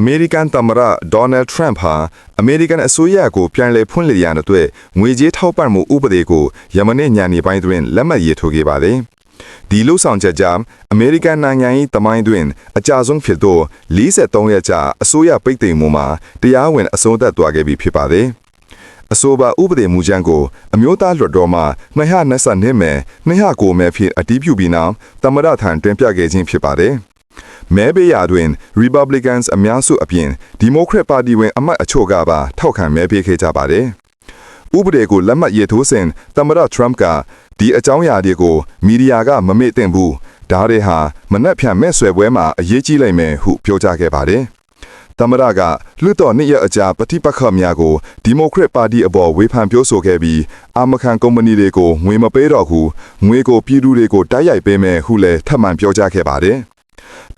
အမေရိကန်သမ္မတဒေါ်နယ်ထရန့်ဟာအမေရိကန်အစိုးရကိုပြန်လည်ဖွင့်လှစ်ရန်အတွက်ငွေကြေးထောက်ပံ့မှုဥပဒေကိုယမနေ့ညနေပိုင်းတွင်လက်မှတ်ရေးထိုးခဲ့ပါတယ်။ဒီလို့ဆောင်ချက်ကြောင့်အမေရိကန်နိုင်ငံ၏တမိုင်းတွင်အကြဆုံးဖြစ်သော43ရက်ကြာအစိုးရပိတ်သိမ်းမှုမှာတရားဝင်အဆုံးသတ်သွားခဲ့ပြီဖြစ်ပါတယ်။အဆိုပါဥပဒေမူကြမ်းကိုအမျိုးသားလွှတ်တော်မှ222မဲ209မဲဖြင့်အတည်ပြုပြီးနောက်သမ္မတထံတွင်ပြခဲ့ခြင်းဖြစ်ပါတယ်။ မဲပေးရာတွင် Republicans အများစုအပြင် Democrat ပါတီဝင်အမတ်အချို့ကပါထောက်ခံမဲပေးခဲ့ကြပါတယ်။ဥပဒေကိုလက်မှတ်ရေးထိုးစဉ်သမ္မတ Trump ကဒီအကြောင်းအရာတွေကိုမီဒီယာကမမေ့သင့်ဘူး။ဒါတွေဟာမနှက်ဖြန်မဲ့ဆွဲပွဲမှာအရေးကြီးလိမ့်မယ်ဟုပြောကြားခဲ့ပါတယ်။သမ္မတကလွှတ်တော်နှစ်ရက်အကြာပဋိပက္ခများကိုဒီမိုကရက်ပါတီအပေါ်ဝေဖန်ပြောဆိုခဲ့ပြီးအာမခံကုမ္ပဏီတွေကိုငွေမပေးတော့ဘူးငွေကိုပြည်သူတွေကိုတိုက်ရိုက်ပေးမယ်ဟုလည်းထပ်မံပြောကြားခဲ့ပါတယ်။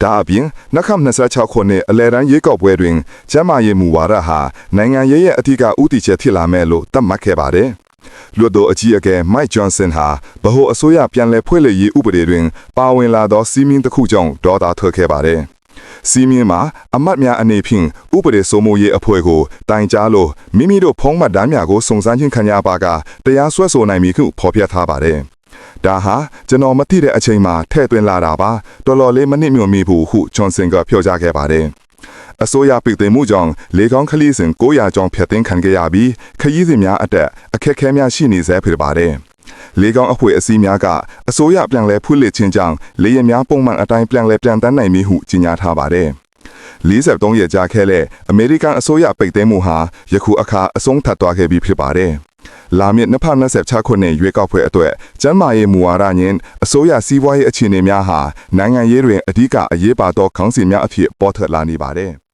ဒါအပြင်နှက်ခမ်26ခုနှစ်အလဲတန်းရွေးကောက်ပွဲတွင်ကျန်းမာရေးမူဝါဒဟာနိုင်ငံရေးရဲ့အထူးကဥတီချက်ဖြစ်လာမယ်လို့သတ်မှတ်ခဲ့ပါတယ်။လွှတ်တော်အကြီးအကဲမိုက်ဂျွန်ဆန်ဟာဗဟိုအစိုးရပြန်လည်ဖွဲ့လှစ်ရေးဥပဒေတွင်ပါဝင်လာသောစီးမင်းတစ်ခုကြောင့်ဒေါသထွက်ခဲ့ပါတယ်။စီမင်းမှာအမတ်များအနေဖြင့်ဥပဒေစိုးမိုးရေးအဖွဲ့ကိုတိုင်ကြားလို့မိမိတို့ဖုံးမှတ်တမ်းများကိုစုံစမ်းခြင်းခံရပါကတရားစွဲဆိုနိုင်မည်ဟုဖော်ပြထားပါတယ်။ ဒါဟာကျွန်တော်မသိတဲ့အချိန်မှာထဲ့သွင်းလာတာပါတော်တော်လေးမနစ်မြုံမိဘူးဟုဂျွန်ဆင်ကပြောကြားခဲ့ပါတယ်။အစိုးရပြည်သိမ်းမှုကြောင့်လေကောင်းခလီးစဉ်900ကျောင်းဖျက်သိမ်းခံခဲ့ရပြီးခရီးစဉ်များအတက်အခက်အခဲများရှိနေဆဲဖြစ်ပါတယ်။လေကောင်းအဖွဲ့အစည်းများကအစိုးရပြန်လည်ဖွင့်လှစ်ခြင်းကြောင့်လေယာဉ်များပုံမှန်အတိုင်းပြန်လည်ပြန်တန်းနိုင်မည်ဟုကြေညာထားပါတယ်။43ရက်ကြာခဲ့တဲ့အမေရိကန်အစိုးရပိတ်သိမ်းမှုဟာယခုအခါအဆုံးသတ်သွားခဲ့ပြီဖြစ်ပါတယ်။ လာမည့်2026ခုနှစ်ရွေးကောက်ပွဲအတွက်ကျန်းမာရေးမူဝါဒညင်အစိုးရစီးပွားရေးအခြေအနေများဟာနိုင်ငံရေးတွင်အဓိကအရေးပါသောခေါင်းစဉ်များအဖြစ်ပေါ်ထွက်လာနေပါတယ်။